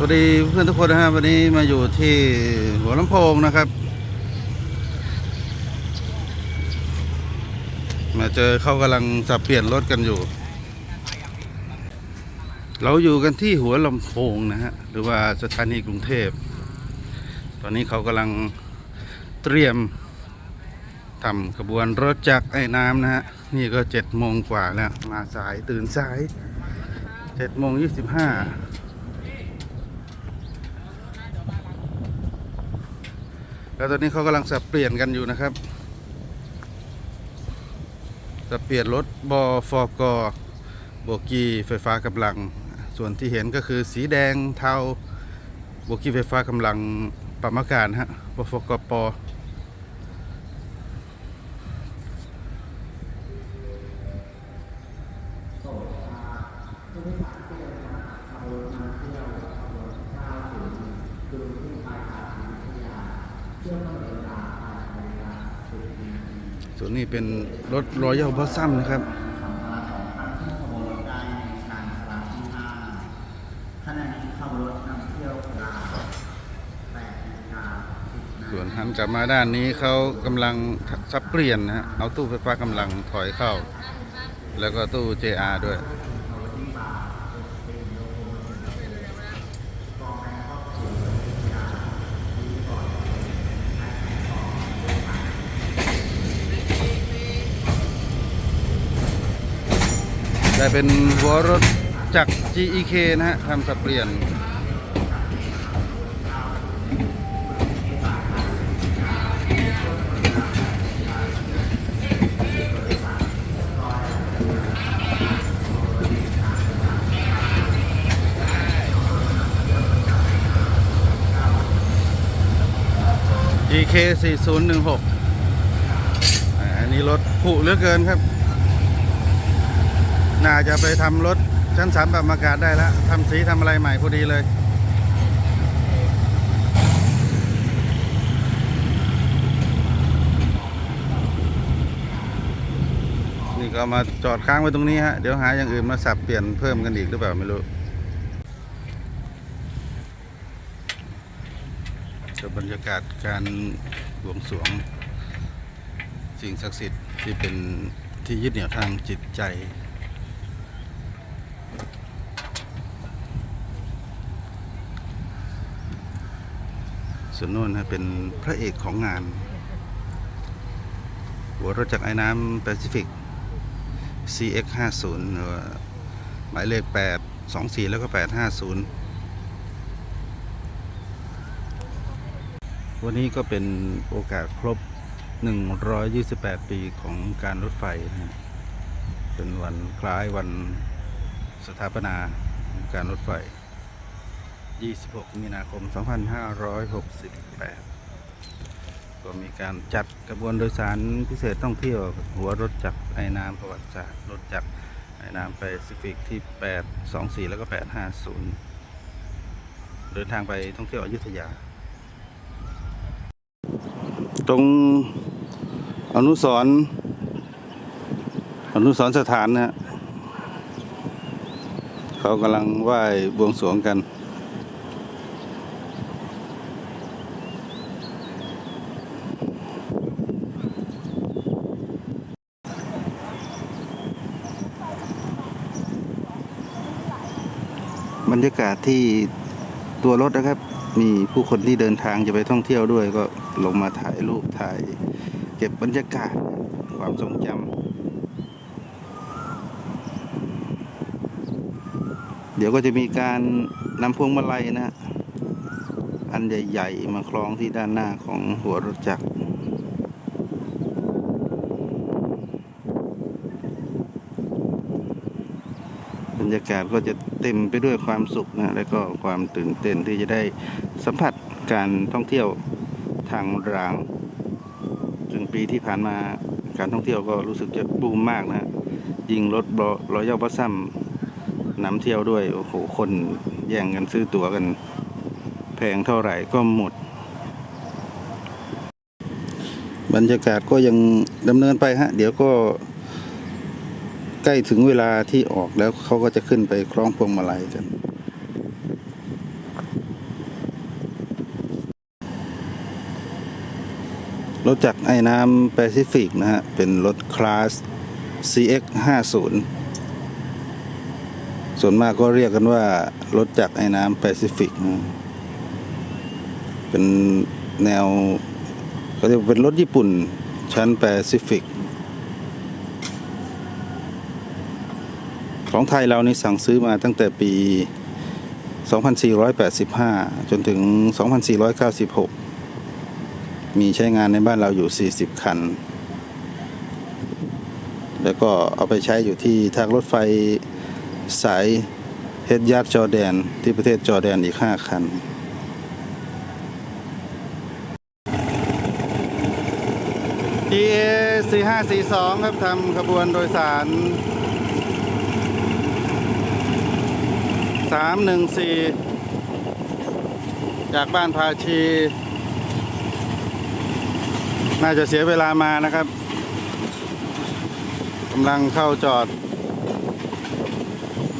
สวัสดีเพื่อนทุกคนนะครับวันนี้มาอยู่ที่หัวลำโพงนะครับ มาเจอเขากำลังสับเปลี่ยนรถกันอยู่ เราอยู่กันที่หัวลำโพงนะฮะหรือว่าสถานีกรุงเทพ ตอนนี้เขากำลังเตรียมทำขบวนรถจักรไอ้น้ำนะฮะนี่ก็เจ็ดโมงกว่าแล้วมาสายตื่นสายเจ็ดโมงยี่สิบห้า แล้วตอนนี้เขากำลังสับเปลี่ยนกันอยู่นะครับ สับเปลี่ยนรถบอฟกโบกีไฟฟ้ากำลัง ส่วนที่เห็นก็คือสีแดงเทาโบกีไฟฟ้ากำลังปรับอากาศฮะบฟกปอวนนี้เป็น รถรอยัลบอสซัมนะครับขณะนี้ขับรถนำเที่ยวเวลา8นาฬิกา10นาส่วนหันกลับมาด้านนี้เขากำลังสับเปลี่ยนนะฮะเอาตู้ไฟฟ้ากำลังถอยเข้า แล้วก็ตู้ JR ด้วย ได้เป็นหัวรถจาก GEK นะฮะทำสับเปลี่ยน GK 4016อ่าอันนี้รถผุเหลือเกินครับ น่าจะไปทำรถชั้นสามแบบอากาศได้แล้วทำสีทำอะไรใหม่พอดีเลย นี่ก็มาจอดค้างไว้ตรงนี้ฮะ เดี๋ยวหาอย่างอื่นมาสับเปลี่ยนเพิ่มกันอีกหรือเปล่าไม่รู้กับบรรยากาศการบวงสรวง สิ่งศักดิ์สิทธิ์ที่เป็นที่ยึดเหนี่ยวทางจิตใจ ส่วนโน้นนะเป็นพระเอกของงาน หัวรถจักรไอ้น้ำแปซิฟิก CX 50หรือว่าหมายเลข8 24 แล้วก็ 850 วันนี้ก็เป็นโอกาสครบ 128 ปีของการรถไฟนะเป็นวันคล้ายวันสถาปนาการรถไฟ 26 มีนาคม 2568 ก็มีการจัดกระบวนโดยสารพิเศษท่องเที่ยวหัวรถจักรไอ้น้ำประวัติศาสตร์รถจักรไอ้น้ำไปซิฟิกที่ 824 แล้วก็ 850 เดินทางไปท่องเที่ยวอยุธยา ตรงอนุสรณ์อนุสรณ์สถานนะฮะเขากำลังไหว้บวงสรวงกัน บรรยากาศ ที่ตัวรถนะครับ มีผู้คนที่เดินทางจะไปท่องเที่ยวด้วย ก็ลงมาถ่ายรูปถ่าย เก็บบรรยากาศความทรงจำเดี๋ยวก็จะมีการนำพวงมาลัยนะ อันใหญ่ ๆ มาคล้องที่ด้านหน้าของหัวรถจักร รรยากาศก็จะเต็มไปด้วยความสุขนะและก็ความตื่นเต้นที่จะได้สัมผัสการท่องเที่ยวทางรางซึ่งปีที่ผ่านมาการท่องเที่ยวก็รู้สึกจะบูมมากนะยิงรถบรอยัลบัสซัมนำเที่ยวด้วยโอ้โหคนแย่งกันซื้อตั๋วกัน แพงเท่าไหร่ก็หมด บรรยากาศก็ยังดำเนินไปฮะ เดี๋ยวก็ ใกล้ถึงเวลาที่ออกแล้วเขาก็จะขึ้นไปคล้องพวงมาลัยกัน รถจากไอ้น้ำแปซิฟิกนะฮะ เป็นรถคลาส CX 50ส่วนมากก็เรียกกันว่ารถจากไอ้น้ำแปซิฟิกเป็นแนวเขาเรียกเป็นรถญี่ปุ่นชั้นแปซิฟิก ของไทยเรานี่สั่งซื้อมาตั้งแต่ปี 2485 จนถึง 2496 มีใช้งานในบ้านเราอยู่ 40 คัน แล้วก็เอาไปใช้อยู่ที่ทางรถไฟสายเฮดยาร์ดจอร์แดน ที่ประเทศจอร์แดนอีก 5 คัน EA 4542ครับทำขบวนโดยสาร สามหนึ่งสี่จากบ้านพาชี น่าจะเสียเวลามานะครับกำลังเข้าจอด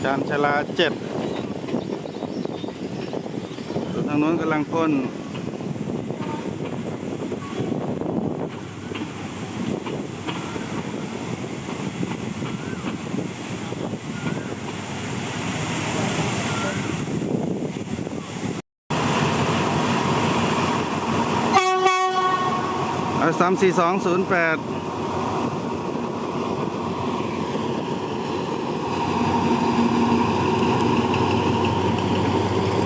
จานชลาเจ็ดส่วนทางนู้นกำลังพ่น สามสี่สองศูนย์แปด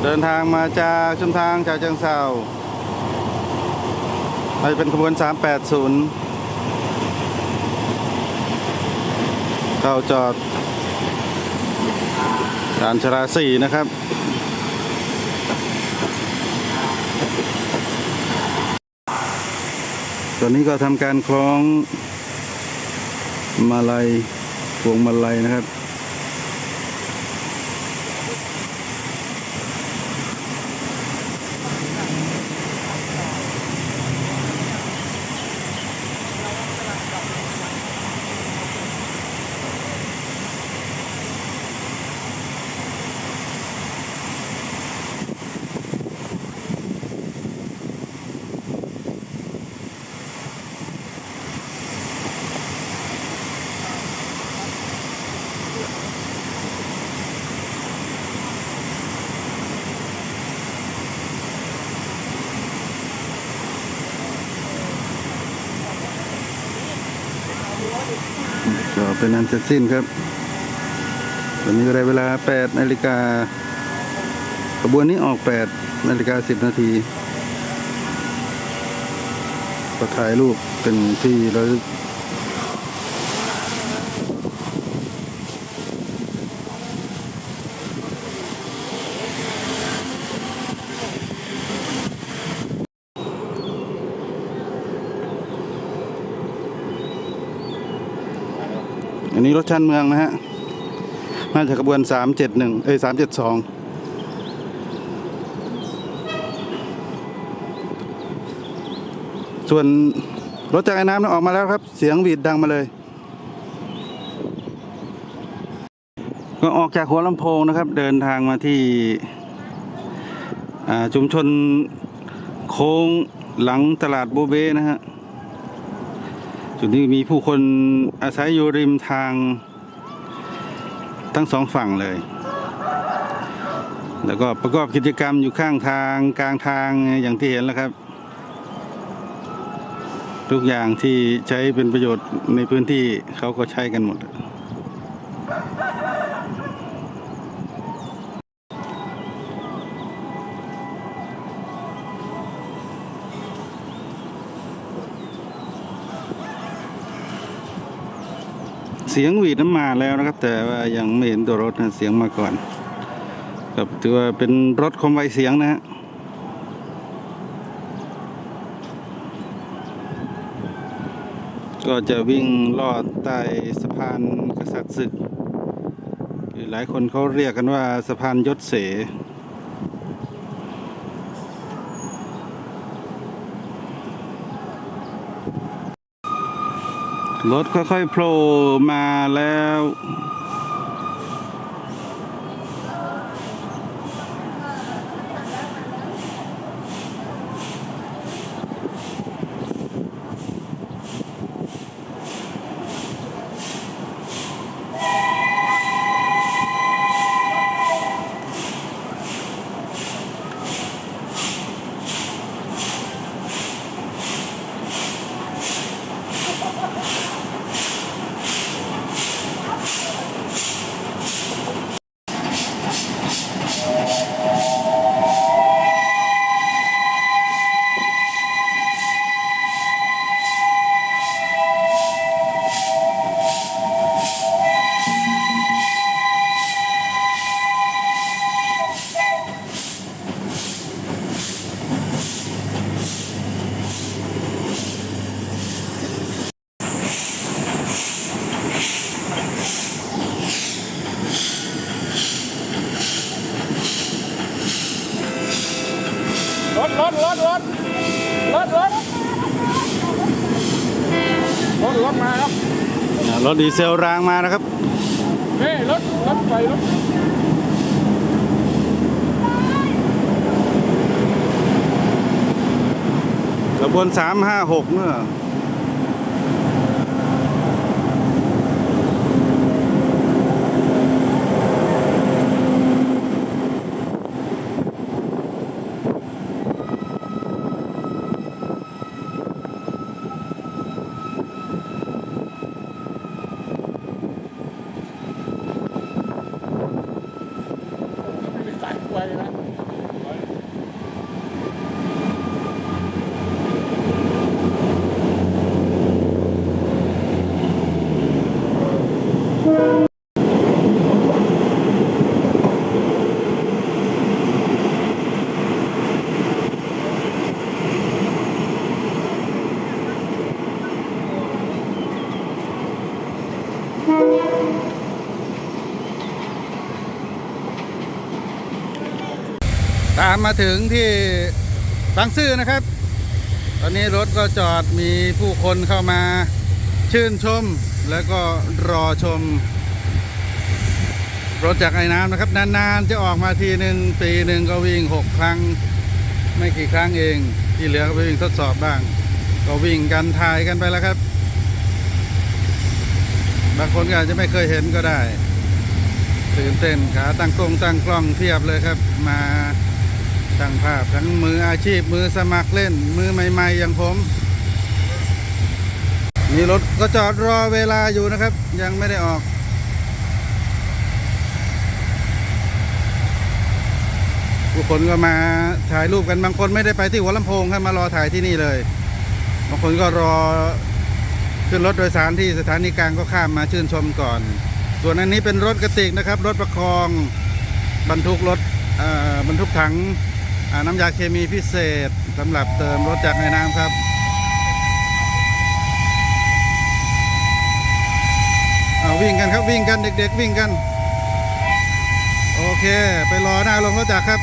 เดินทางมาจากชุมทางจากเชิงเซาไปเป็นขบวน 380 เข้าจอดด่านชราสี่นะครับ ตอนนี้ก็ทำการคล้องมาลัยพวงมาลัยนะครับ ก็ เป็นอันเสร็จสิ้นครับตอนนี้ก็ได้เวลา8นาฬิกาขบวนนี้ออก8นาฬิกา10 นาทีก็ถ่ายรูปเป็นที่ระลึก นี้รถชันเมืองนะฮะน่าจะบวน 371 เอ้ย 372ส่วนรถจากไอ้น้ำนั้นออกมาแล้วครับ เสียงหวีดดังมาเลย ก็ออกจากหัวลำโพงนะครับ เดินทางมาที่ชุมชนโค้งหลังตลาดโบเบ้นะฮะ จุดนี้มีผู้คนอาศัยอยู่ริมทาง ทั้งสองฝั่งเลย แล้วก็ประกอบกิจกรรมอยู่ข้างทางกลางทางอย่างที่เห็นแล้วครับ ทุกอย่างที่ใช้เป็นประโยชน์ในพื้นที่เขาก็ใช้กันหมด เสียงหวีดน้ำมาแล้วนะครับ แต่ว่ายังไม่เห็นตัวรถนะเสียงมาก่อนครับถือว่าเป็นรถคมไวเสียงนะฮะก็จะวิ่งลอดใต้สะพานกษัตริย์ศึกหรือหลายคนเขาเรียกกันว่าสะพานยศเส รถค่อยๆโผล่มาแล้ว ถดีเซลรางมานะครับนี่รถ รถไฟรถขบวนสามห้าหกเนอ ตามมาถึงที่บางซื่อนะครับ ตอนนี้รถก็จอดมีผู้คนเข้ามาชื่นชม แล้วก็รอชม รถจากไอ้น้ำนะครับ นานๆจะออกมาทีหนึ่งปีหนึ่งก็วิ่งหกครั้ง ไม่กี่ครั้งเอง ที่เหลือก็ไปวิ่งทดสอบบ้าง ก็วิ่งกันถ่ายกันไปแล้วครับ บางคนก็อาจจะไม่เคยเห็นก็ได้ตื่นเต้นขาตั้งกล้องตั้งกล้องเทียบเลยครับมา ตั้งภาพทั้งมืออาชีพมือสมัครเล่น มือใหม่ ๆ อย่างผม มีรถก็จอดรอเวลาอยู่นะครับ ยังไม่ได้ออกผู้คนก็มาถ่ายรูปกันบางคนไม่ได้ไปที่หัวลำโพงครับมารอถ่ายที่นี่เลย บางคนก็รอขึ้นรถโดยสารที่สถานีกลางก็ข้ามมาชื่นชมก่อน ส่วนอันนี้เป็นรถกระติกนะครับ รถประคอง บรรทุกรถบรรทุกถัง น้ำยาเคมีพิเศษสำหรับเติมรถจากในน้ำครับเอาวิ่งกันครับวิ่งกันเด็ก ๆ วิ่งกัน โอเค ไปรอหน้าลงรถจักรครับ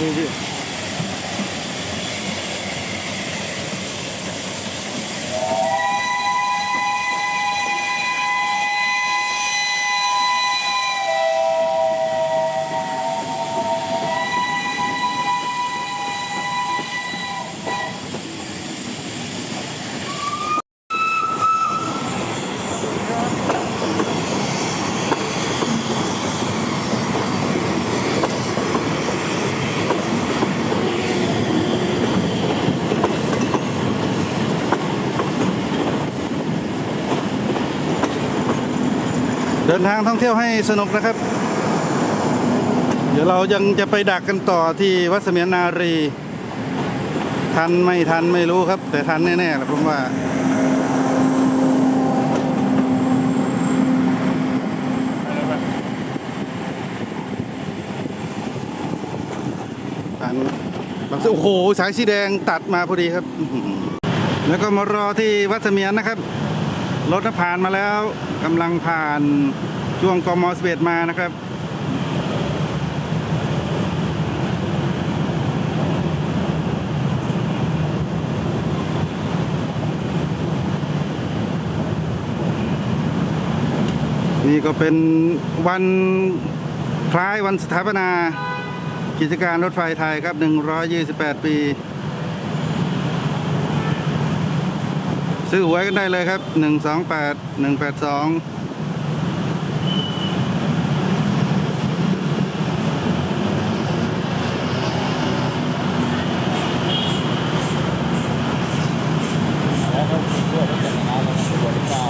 工具 เดินทางท่องเที่ยวให้สนุกนะครับ เดี๋ยวเรายังจะไปดักกันต่อที่วัดเสมียนนารี ทันไม่ทันไม่รู้ครับ แต่ทันแน่ๆแหละผมว่าทันบางโอ้โห สายสีแดงตัดมาพอดีครับ แล้วก็มารอที่วัดเสมียนนะครับ รถน่ะผ่านมาแล้ว กำลังผ่านช่วงกมสเบมานะครับ นี่ก็เป็นวันคล้ายวันสถาปนากิจการรถไฟไทยครับ 128 ปี ซื้อหวยกันได้เลยครับ 128 182 แล้วก็เพื่อรถจักรยานยนต์ตัวที่เก้า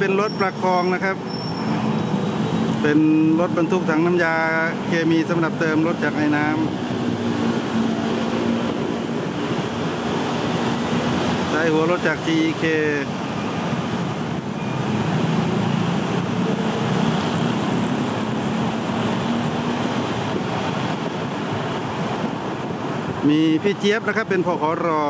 เป็นร ถประคองนะครับ เป็นรถบรรทุกถังน้ำยาเคมีสำหรับเติมรถจากไอ้น้ำใช้หัวรถจาก GEK มีพี่เจี๊ยบนะครับเป็นพขรอ